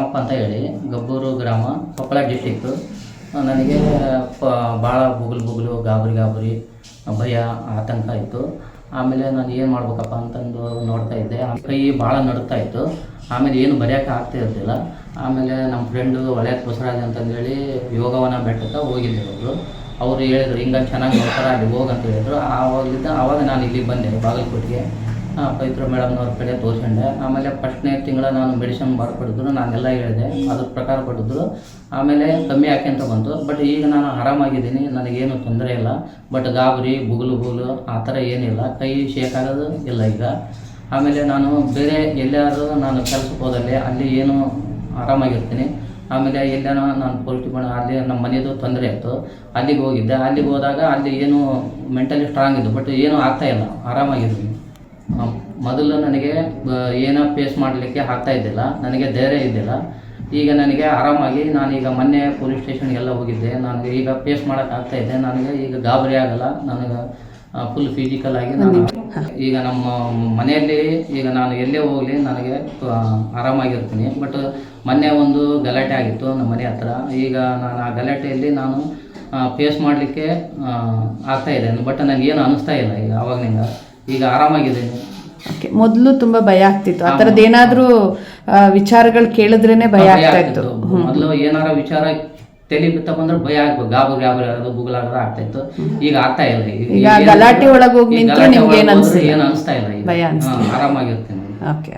ರಾಮಪ್ಪ ಅಂತ ಹೇಳಿ, ಗಬ್ಬೂರು ಗ್ರಾಮ, ಕೊಪ್ಪಳ ಡಿಸ್ಟಿಕ್ಕು ನನಗೆ, ಪ ಭಾಳ ಬುಗುಲು ಬುಗುಲು, ಗಾಬರಿ ಗಾಬರಿ, ಭಯ, ಆತಂಕ ಇತ್ತು. ಆಮೇಲೆ ನಾನು ಏನು ಮಾಡ್ಬೇಕಪ್ಪ ಅಂತಂದು ನೋಡ್ತಾ ಇದ್ದೆ. ಕೈ ಭಾಳ ನಡುತ್ತಾ ಇತ್ತು. ಆಮೇಲೆ ಏನು ಬರೆಯೋಕೆ ಆಗ್ತಾ ಇರ್ತಿಲ್ಲ ಆಮೇಲೆ ನಮ್ಮ ಫ್ರೆಂಡು ಒಳ್ಳೆಯ ಬಸವರಾಜ್ ಅಂತಂದೇಳಿ ಯೋಗವನ ಬೆಟ್ಟಕ್ಕೆ ಹೋಗಿದ್ದರು ಅವರು. ಅವರು ಹೇಳಿದ್ರು, ಹಿಂಗೆ ಚೆನ್ನಾಗಿ ನೋಡ್ತಾರೆ, ಅಲ್ಲಿ ಹೋಗಂತ ಹೇಳಿದ್ರು. ಆವಾಗಲಿದ್ದ ಆವಾಗ ನಾನು ಇಲ್ಲಿಗೆ ಬಂದೆ, ಬಾಗಲಕೋಟೆಗೆ. ಪವಿತ್ರ ಮೇಡಮ್ನವ್ರ ಕಡೆ ತೋರಿಸ್ಕೊಂಡೆ. ಆಮೇಲೆ ಫಸ್ಟ್ನೇ ತಿಂಗಳ ನಾನು ಮೆಡಿಸಿನ್ ಬರ್ಕೊಡಿದ್ರು ನಾನೆಲ್ಲ ಹೇಳಿದೆ. ಅದ್ರ ಪ್ರಕಾರ ಕೊಟ್ಟಿದ್ರು ಆಮೇಲೆ ಕಮ್ಮಿ ಹಾಕ್ಯಂತ ಬಂತು. ಬಟ್ ಈಗ ನಾನು ಆರಾಮಾಗಿದ್ದೀನಿ, ನನಗೇನು ತೊಂದರೆ ಇಲ್ಲ. ಬಟ್ ಗಾಬರಿ, ಬುಗುಲು ಬುಗುಲು, ಆ ಥರ ಏನಿಲ್ಲ. ಕೈ ಶೇಕ್ ಆಗೋದು ಇಲ್ಲ ಈಗ. ಆಮೇಲೆ ನಾನು ಬೇರೆ ಎಲ್ಲಾದರೂ ನಾನು ಕೆಲಸಕ್ಕೆ ಹೋದಲ್ಲಿ ಅಲ್ಲಿ ಏನು ಆರಾಮಾಗಿರ್ತೀನಿ. ಆಮೇಲೆ ಎಲ್ಲಾನ ನಾನು ಪೌಷ್ಟಿಕ ಅಲ್ಲಿ ನಮ್ಮ ಮನೆಯದು ತೊಂದರೆ ಇತ್ತು. ಅಲ್ಲಿಗೆ ಹೋಗಿದ್ದೆ. ಅಲ್ಲಿಗೆ ಹೋದಾಗ ಅಲ್ಲಿ ಏನು ಮೆಂಟಲಿ ಸ್ಟ್ರಾಂಗ್ ಇದ್ದು. ಬಟ್ ಏನೂ ಆಗ್ತಾ ಇಲ್ಲ. ಆರಾಮಾಗಿದ್ದೀನಿ. ಮೊದಲು ನನಗೆ ಏನೋ ಫೇಸ್ ಮಾಡಲಿಕ್ಕೆ ಆಗ್ತಾ ಇದ್ದಿಲ್ಲ ನನಗೆ ಧೈರ್ಯ ಇದ್ದಿಲ್ಲ. ಈಗ ನನಗೆ ಆರಾಮಾಗಿ ನಾನೀಗ ಮೊನ್ನೆ ಪೊಲೀಸ್ ಸ್ಟೇಷನ್ಗೆಲ್ಲ ಹೋಗಿದ್ದೆ. ನನಗೆ ಈಗ ಫೇಸ್ ಮಾಡೋಕೆ ಆಗ್ತಾ ಇದೆ ನನಗೆ ಈಗ ಗಾಬರಿ ಆಗಲ್ಲ. ನನಗೆ ಫುಲ್ ಫಿಸಿಕಲ್ ಆಗಿ ನಾನು ಈಗ ನಮ್ಮ ಮನೆಯಲ್ಲಿ ಈಗ ನಾನು ಎಲ್ಲೇ ಹೋಗಲಿ ನನಗೆ ಆರಾಮಾಗಿರ್ತೀನಿ. ಬಟ್ ಮೊನ್ನೆ ಒಂದು ಗಲಾಟೆ ಆಗಿತ್ತು ನಮ್ಮ ಮನೆ ಹತ್ರ. ಈಗ ನಾನು ಆ ಗಲಾಟೆಯಲ್ಲಿ ನಾನು ಫೇಸ್ ಮಾಡಲಿಕ್ಕೆ ಆಗ್ತಾ ಇದೆ ಬಟ್ ನನಗೇನು ಅನಿಸ್ತಾ ಇಲ್ಲ ಈಗ ಅವಾಗನಿಂದ ಈಗ ಆರಾಮಾಗಿದ್ದೇನೆ ಓಕೆ ಮೊದಲು ತುಂಬಾ ಭಯ ಆಗ್ತಿತ್ತು. ಆ ತರದ ಏನಾದರೂ ವಿಚಾರಗಳು ಕೇಳಿದ್ರೇನೆ ಭಯ ಆಗ್ತಾ ಇತ್ತು. ಮೊದಲು ಏನಾರ ವಿಚಾರ ತಲೆ ಬಿತ್ತ ಬಂದ್ರೆ ಭಯ ಆಗ್ಬೇಕು. ಗಾಬರಿ ಗಾಬರಿ ಆಗೋದು ಬುಗುಲಾಗೋದು ಆಗ್ತಾ ಇತ್ತು. ಈಗ ಆಗ್ತಾ ಇಲ್ಲ. ಈಗ ಗಲಾಟೆ ಒಳಗೆ ಹೋಗಿ ಗಲಾಟೆ ನಿಮ್ಗೆ ಏನು ಅನ್ಸ್ತಾ ಇಲ್ಲ ಭಯ ಆರಾಮಾಗಿರ್ತೇನೆ. ಓಕೆ.